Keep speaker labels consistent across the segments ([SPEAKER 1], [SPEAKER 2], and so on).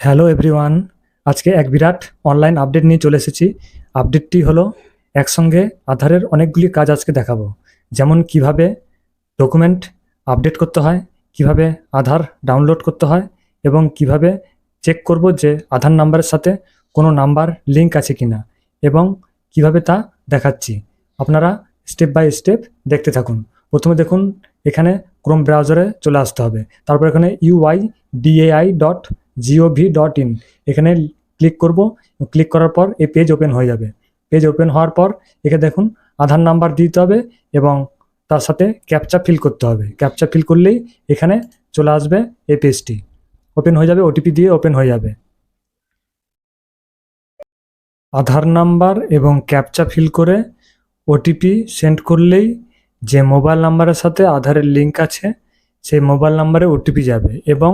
[SPEAKER 1] Hello everyone, আজকে এক বিরাট online update নিয়ে চলে এসেছি। আপডেটটি হলো, একসঙ্গে আধারের অনেকগুলি কাজ আজকে দেখাবো। যেমন কীভাবে ডকুমেন্ট আপডেট করতে হয়, কীভাবে আধার ডাউনলোড করতে হয়, এবং কীভাবে চেক করব যে আধার নাম্বারের সাথে কোনো নাম্বার লিঙ্ক আছে কি না এবং কীভাবে তা দেখাচ্ছি। আপনারা স্টেপ বাই স্টেপ দেখতে থাকুন। প্রথমে দেখুন, এখানে ক্রোম ব্রাউজারে চলে আসতে হবে। তারপর এখানে U I D A I dot G O V dot in এখানে ক্লিক করব ক্লিক করার পর এই পেজ ওপেন হয়ে যাবে। পেজ ওপেন হওয়ার পর এখানে দেখুন আধার নাম্বার দিতে হবে এবং তার সাথে ক্যাপচা ফিল করতে হবে। ক্যাপচা ফিল করলেই এখানে চলে আসবে এই পেজটি ওপেন হয়ে যাবে ওটিপি দিয়ে ওপেন হয়ে যাবে। আধার নাম্বার এবং ক্যাপচা ফিল করে ওটিপি সেন্ড করলেই যে মোবাইল নাম্বারের সাথে আধারের লিঙ্ক আছে, সেই মোবাইল নাম্বারে ওটিপি যাবে এবং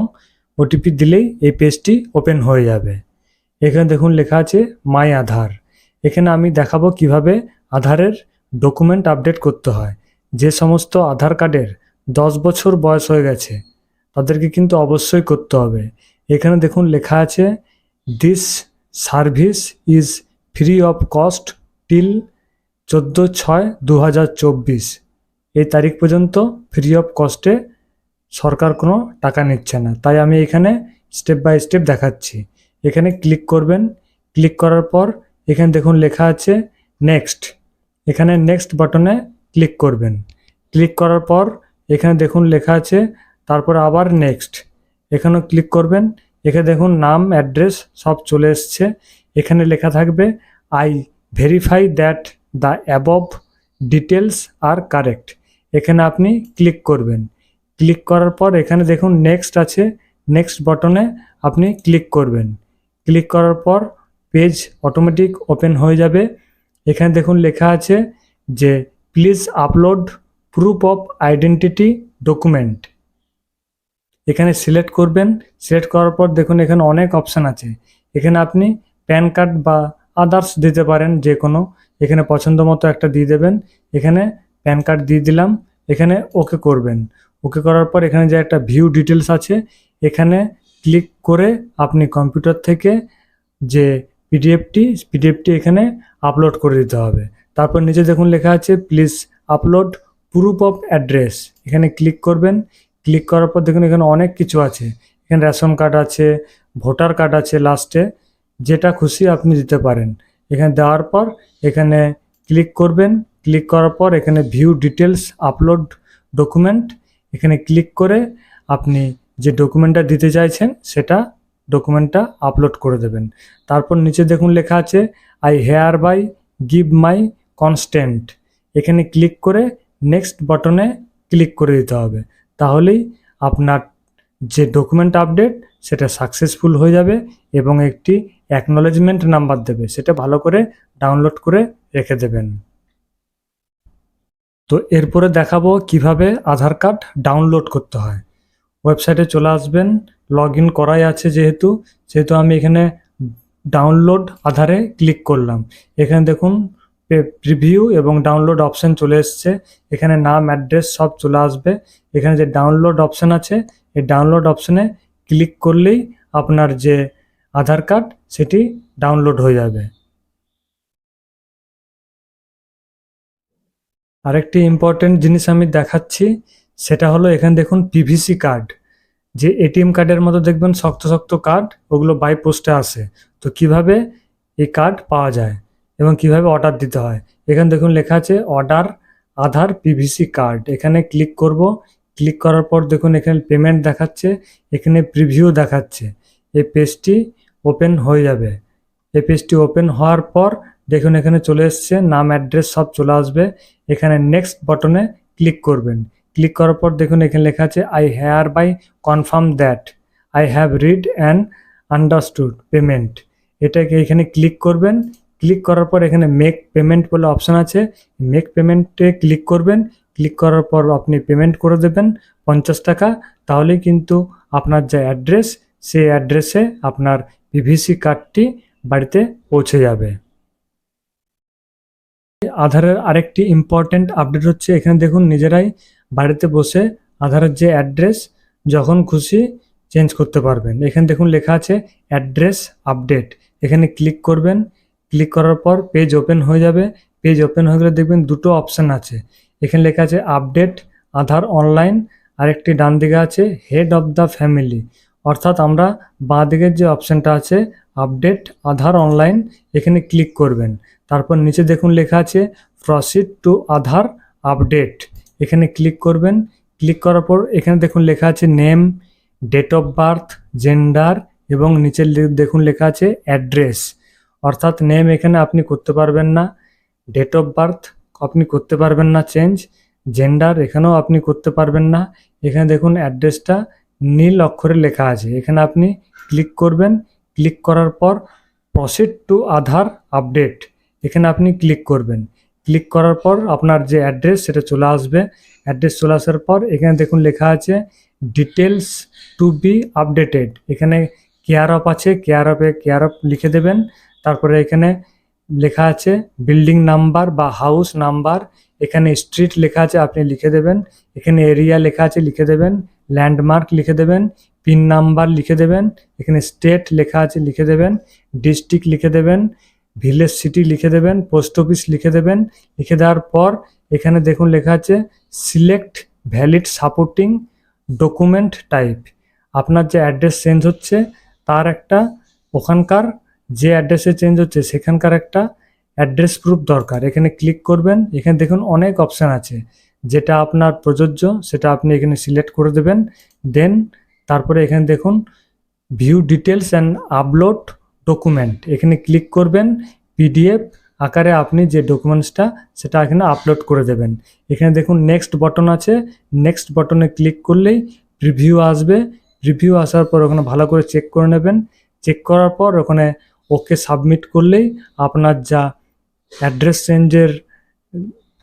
[SPEAKER 1] ওটিপি দিলেই এই পেজটি ওপেন হয়ে যাবে। এখানে দেখুন লেখা আছে মাই আধার এখানে আমি দেখাবো কীভাবে আধারের ডকুমেন্ট আপডেট করতে হয়। যে সমস্ত আধার কার্ডের দশ বছর বয়স হয়ে গেছে, তাদেরকে কিন্তু অবশ্যই করতে হবে। এখানে দেখুন লেখা আছে this service is free of cost till চোদ্দ ছয় দু এই তারিখ পর্যন্ত ফ্রি অফ কস্টে সরকার কোনো টাকা নিচ্ছে না। তাই আমি এখানে স্টেপ বাই স্টেপ দেখাচ্ছি। এখানে ক্লিক করবেন। ক্লিক করার পর এখানে দেখুন লেখা আছে নেক্সট এখানে নেক্সট বাটনে ক্লিক করবেন। ক্লিক করার পর এখানে দেখুন লেখা আছে তারপর আবার নেক্সট এখানেও ক্লিক করবেন। এখানে দেখুন নাম অ্যাড্রেস সব চলে এসছে। এখানে লেখা থাকবে I verify that the above details are correct এখানে আপনি ক্লিক করবেন। ক্লিক করার পর এখানে দেখুন নেক্সট আছে নেক্সট বটনে আপনি ক্লিক করবেন। ক্লিক করার পর পেজ অটোমেটিক ওপেন হয়ে যাবে। এখানে দেখুন লেখা আছে যে please upload proof of identity document এখানে সিলেক্ট করবেন। সিলেক্ট করার পর দেখুন এখানে অনেক অপশান আছে। এখানে আপনি প্যান কার্ড বা আদার্স দিতে পারেন যে কোনো এখানে পছন্দ মতো একটা দিয়ে দেবেন। এখানে প্যান কার্ড দিয়ে দিলাম। এখানে ওকে করবেন। ওকে করার পর এখানে যে একটা ভিউ ডিটেলস আছে, এখানে ক্লিক করে আপনি কম্পিউটার থেকে যে পিডিএফটি পিডিএফটি এখানে আপলোড করে দিতে হবে। তারপর নিচে দেখুন লেখা আছে please upload proof of address এখানে ক্লিক করবেন। ক্লিক করার পর দেখুন এখানে অনেক কিছু আছে। এখানে রেশন কার্ড আছে ভোটার কার্ড আছে লাস্টে যেটা খুশি আপনি দিতে পারেন। এখানে দেওয়ার পর এখানে ক্লিক করবেন। ক্লিক করার পর এখানে ভিউ ডিটেলস আপলোড ডকুমেন্ট এখানে ক্লিক করে আপনি যে ডকুমেন্টটা দিতে চাইছেন, সেটা ডকুমেন্টটা আপলোড করে দেবেন। তারপর নিচে দেখুন লেখা আছে I hereby give my constant এখানে ক্লিক করে নেক্সট বাটনে ক্লিক করে দিতে হবে। তাহলেই আপনার যে ডকুমেন্ট আপডেট সেটা সাকসেসফুল হয়ে যাবে এবং একটি অ্যাকনোলেজমেন্ট নাম্বার দেবে। সেটা ভালো করে ডাউনলোড করে রেখে দেবেন। তো এরপরে দেখাবো কীভাবে আধার কার্ড ডাউনলোড করতে হয়। ওয়েবসাইটে চলে আসবেন লগ ইন করাই আছে যেহেতু সেহেতু আমি এখানে ডাউনলোড আধারে ক্লিক করলাম। এখানে দেখুন প্রিভিউ এবং ডাউনলোড অপশান চলে এসছে। এখানে নাম, অ্যাড্রেস সব চলে আসবে। এখানে যে ডাউনলোড অপশান আছে, এই ডাউনলোড অপশানে ক্লিক করলেই আপনার যে আধার কার্ড, সেটি ডাউনলোড হয়ে যাবে। আরেকটি ইম্পর্টেন্ট জিনিস আমি দেখাচ্ছি, সেটা হলো এখানে দেখুন পিভিসি কার্ড যে এটিএম কার্ডের মতো দেখবেন শক্ত শক্ত কার্ড ওগুলো বাই পোস্টে আসে। তো কীভাবে এই কার্ড পাওয়া যায় এবং কীভাবে অর্ডার দিতে হয়? এখানে দেখুন লেখা আছে অর্ডার আধার পিভিসি কার্ড এখানে ক্লিক করব ক্লিক করার পর দেখুন এখানে পেমেন্ট দেখাচ্ছে, এখানে প্রিভিউ দেখাচ্ছে। এই পেজটি ওপেন হয়ে যাবে। এই পেজটি ওপেন হওয়ার পর দেখুন, এখানে চলে এসছে, নাম, অ্যাড্রেস সব চলে আসবে। এখানে নেক্সট বটনে ক্লিক করবেন। ক্লিক করার পর দেখুন, এখানে লেখা আছে I hereby confirm that I have read and understood payment এটাকে এখানে ক্লিক করবেন। ক্লিক করার পর এখানে মেক পেমেন্ট বলে অপশান আছে। মেক পেমেন্টে ক্লিক করবেন। ক্লিক করার পর আপনি পেমেন্ট করে দেবেন পঞ্চাশ টাকা। তাহলেই কিন্তু আপনার যে অ্যাড্রেস সেই অ্যাড্রেসে আপনার পিভিসি কার্ডটি বাড়িতে পৌঁছে যাবে। আধারের আরেকটি ইম্পর্ট্যান্ট আপডেট হচ্ছে, এখানে দেখুন নিজেরাই বাড়িতে বসে আধারের যে অ্যাড্রেস যখন খুশি চেঞ্জ করতে পারবেন। এখানে দেখুন লেখা আছে অ্যাড্রেস আপডেট এখানে ক্লিক করবেন। ক্লিক করার পর পেজ ওপেন হয়ে যাবে। পেজ ওপেন হয়ে গেলে দেখবেন দুটো অপশান আছে। এখানে লেখা আছে আপডেট আধার অনলাইন আরেকটি ডান দিকে আছে হেড অফ দ্য ফ্যামিলি অর্থাৎ আমরা বাঁ দিকের যে অপশানটা আছে, আপডেট, আধার অনলাইন, এখানে ক্লিক করবেন। তারপর নিচে দেখুন লেখা আছে, প্রসিড টু আধার আপডেট। এখানে ক্লিক করবেন। ক্লিক করার পর এখানে দেখুন লেখা আছে name, date of birth, gender এবং নিচে দেখুন লেখা আছে অ্যাড্রেস। অর্থাৎ নেম এখানে আপনি করতে পারবেন না, ডেট অফ বার্থ আপনি করতে পারবেন না চেঞ্জ, জেন্ডার এখানেও আপনি করতে পারবেন না। এখানে দেখুন অ্যাড্রেসটা নীল অক্ষরে লেখা আছে। এখানে আপনি ক্লিক করবেন। ক্লিক করার পর প্রসিড টু আধার আপডেট এখানে আপনি ক্লিক করবেন। ক্লিক করার পর আপনার যে অ্যাড্রেস সেটা চলে আসবে। অ্যাড্রেস চলে আসার পর এখানে দেখুন লেখা আছে ডিটেলস টু বি আপডেটেড এখানে কেয়ার অফ আছে কেয়ার অফে কেয়ার অফ লিখে দেবেন। তারপরে এখানে লেখা আছে বিল্ডিং নাম্বার বা হাউস নাম্বার এখানে স্ট্রিট লেখা আছে, আপনি লিখে দেবেন। এখানে এরিয়া লেখা আছে, লিখে দেবেন। ল্যান্ডমার্ক লিখে দেবেন পিন নাম্বার লিখে দেবেন, এখানে স্টেট লেখা আছে লিখে দেবেন ডিস্ট্রিক্ট লিখে দেবেন ভিলেজ সিটি লিখে দেবেন পোস্ট অফিস লিখে দেবেন, লিখে দেওয়ার পর এখানে দেখুন লেখা আছে select valid supporting document type আপনার যে অ্যাড্রেস চেঞ্জ হচ্ছে, তার একটা ওখানকার যে অ্যাড্রেসে চেঞ্জ হচ্ছে, সেখানকার একটা অ্যাড্রেস প্রুফ দরকার। এখানে ক্লিক করবেন, এখানে দেখুন অনেক অপশান আছে। যেটা আপনার প্রযোজ্য, সেটা আপনি এখানে সিলেক্ট করে দেবেন। দেন তারপরে এখানে দেখুন view details and upload document এখানে ক্লিক করবেন পিডিএফ আকারে আপনি যে ডকুমেন্টসটা সেটা এখানে আপলোড করে দেবেন। এখানে দেখুন নেক্সট বটন আছে। নেক্সট বটনে ক্লিক করলেই প্রিভিউ আসবে। প্রিভিউ আসার পর ওখানে ভালো করে চেক করে নেবেন। চেক করার পর ওখানে ওকে সাবমিট করলেই আপনার যা অ্যাড্রেস চেঞ্জের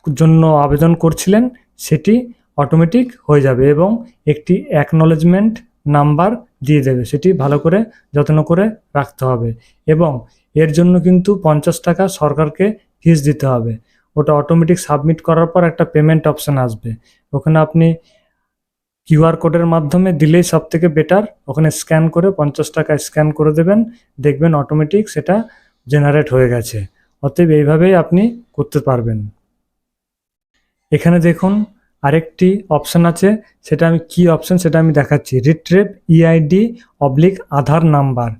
[SPEAKER 1] জন্য আবেদন করছিলেন, সেটি অটোমেটিক হয়ে যাবে এবং একটি অ্যাকনলেজমেন্ট নাম্বার দিয়ে দেবে। সেটি ভালো করে, যত্ন করে রাখতে হবে এবং এর জন্য কিন্তু পঞ্চাশ টাকা সরকারকে ফিস দিতে হবে। ওটা অটোমেটিক সাবমিট করার পর একটা পেমেন্ট অপশান আসবে। ওখানে আপনি কিউআর কোডের মাধ্যমে দিলেই সব থেকে বেটার ওখানে স্ক্যান করে পঞ্চাশ টাকা স্ক্যান করে দেবেন, দেখবেন অটোমেটিক সেটা জেনারেট হয়ে গেছে। অতএব এইভাবেই আপনি করতে পারবেন। এখানে দেখুন আরেকটি অপশান আছে, সেটা আমি কি অপশান সেটা আমি দেখাচ্ছি। রিট্রেভ ইআইডি অবলিক আধার নাম্বার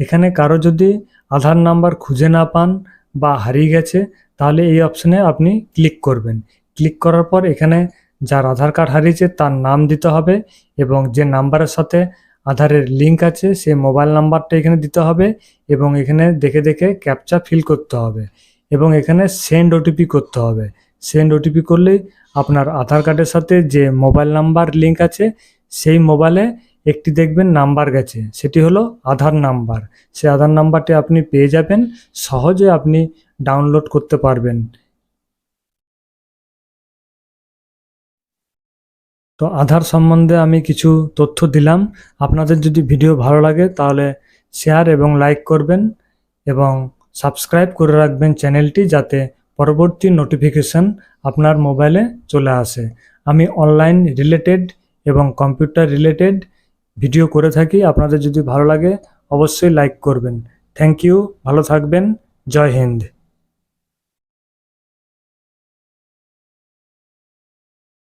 [SPEAKER 1] এখানে কারও যদি আধার নাম্বার খুঁজে না পান বা হারিয়ে গেছে, তাহলে এই অপশানে আপনি ক্লিক করবেন। ক্লিক করার পর এখানে যার আধার কার্ড হারিয়েছে তার নাম দিতে হবে এবং যে নাম্বারের সাথে আধারের লিঙ্ক আছে সেই মোবাইল নাম্বারটা এখানে দিতে হবে এবং এখানে দেখে দেখে ক্যাপচা ফিল করতে হবে এবং এখানে সেন্ড ওটিপি করতে হবে। সেন্ড ওটিপি করলেই আপনার আধার কার্ডের সাথে যে মোবাইল নাম্বার লিঙ্ক আছে, সেই মোবাইলে একটি দেখবেন নাম্বার গেছে। সেটি হলো আধার নাম্বার। সেই আধার নাম্বারটি আপনি পেয়ে যাবেন, সহজে আপনি ডাউনলোড করতে পারবেন। তো আধার সম্বন্ধে আমি কিছু তথ্য দিলাম। আপনাদের যদি ভিডিও ভালো লাগে তাহলে শেয়ার এবং লাইক করবেন এবং সাবস্ক্রাইব করে রাখবেন চ্যানেলটি যাতে পরবর্তী নোটিফিকেশন আপনার মোবাইলে চলে আসে। আমি অনলাইন রিলেটেড এবং কম্পিউটার রিলেটেড ভিডিও করে থাকি। আপনাদের যদি ভালো লাগে, অবশ্যই লাইক করবেন। থ্যাংক ইউ ভালো থাকবেন। জয় হিন্দ।